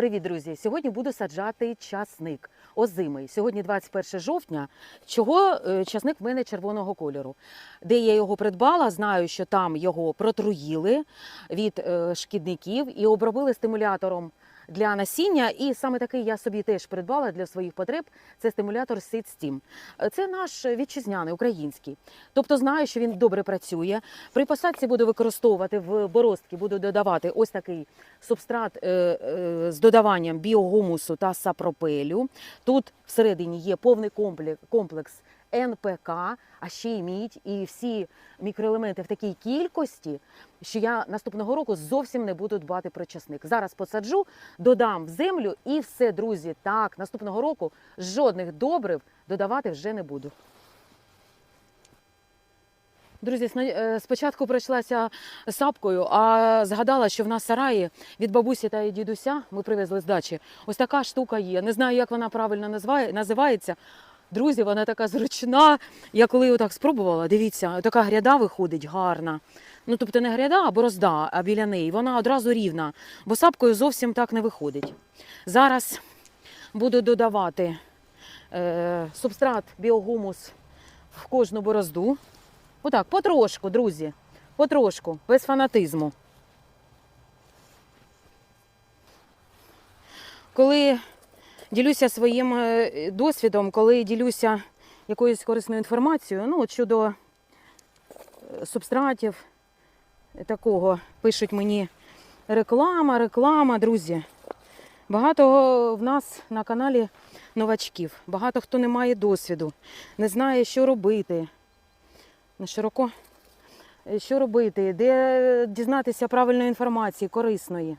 Привіт, друзі! Сьогодні буду саджати часник озимий. Сьогодні 21 жовтня. Чого е, часник в мене червоного кольору? Де я його придбала, знаю, що там його протруїли від е, шкідників і обробили стимулятором для насіння. І саме такий я собі теж придбала для своїх потреб. Це стимулятор Seed Steam. Е, Це наш вітчизняний український. Тобто знаю, що він добре працює. При посадці буду використовувати в боростки, буду додавати ось такий субстрат е, е, з додаванням біогумусу та сапропелю. Тут всередині є повний комплекс, комплекс НПК, а ще й мідь, і всі мікроелементи в такій кількості, що я наступного року зовсім не буду дбати про часник. Зараз посаджу, додам в землю і все, друзі. Так, наступного року жодних добрив додавати вже не буду. Друзі, е, спочатку пройшлася сапкою, а згадала, що в нас сараї від бабусі та дідуся ми привезли з дачі. Ось така штука є. Не знаю, як вона правильно називається. Друзі, вона така зручна. Я коли отак спробувала, дивіться, така гряда виходить гарна. Ну, тобто не гряда, а борозда, а біля неї. Вона одразу рівна, бо сапкою зовсім так не виходить. Зараз буду додавати е, субстрат біогумус в кожну борозду. Отак, потрошку, друзі. Потрошку, без фанатизму. Коли ділюся своїм е, досвідом, коли ділюся якоюсь корисною інформацією, ну, от щодо е, субстратів такого, пишуть мені реклама, реклама, друзі. Багато в нас на каналі новачків, багато хто не має досвіду, не знає, що робити на широко. Е, Що робити, де дізнатися правильної інформації, корисної.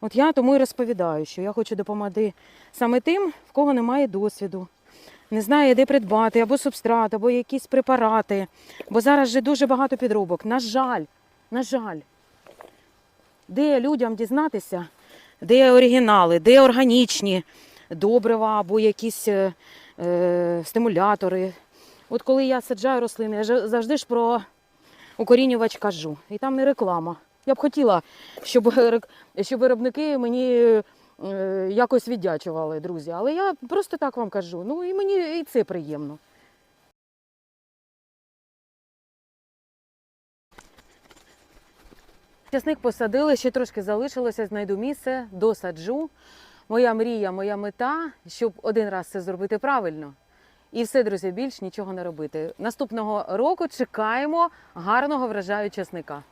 От я тому і розповідаю, що я хочу допомогти саме тим, в кого немає досвіду, не знає, де придбати, або субстрат, або якісь препарати. Бо зараз же дуже багато підробок. На жаль, на жаль, де людям дізнатися, де оригінали, де органічні добрива або якісь е, е, стимулятори. От коли я саджаю рослини, я завжди ж про укорінювач кажу. І там не реклама. Я б хотіла, щоб, щоб виробники мені е, якось віддячували, друзі. Але я просто так вам кажу. Ну і мені і це приємно. Часник посадили, ще трошки залишилося, знайду місце, досаджу. Моя мрія, моя мета, щоб один раз це зробити правильно. І все, друзі, більш нічого не робити. Наступного року чекаємо гарного врожаю часника.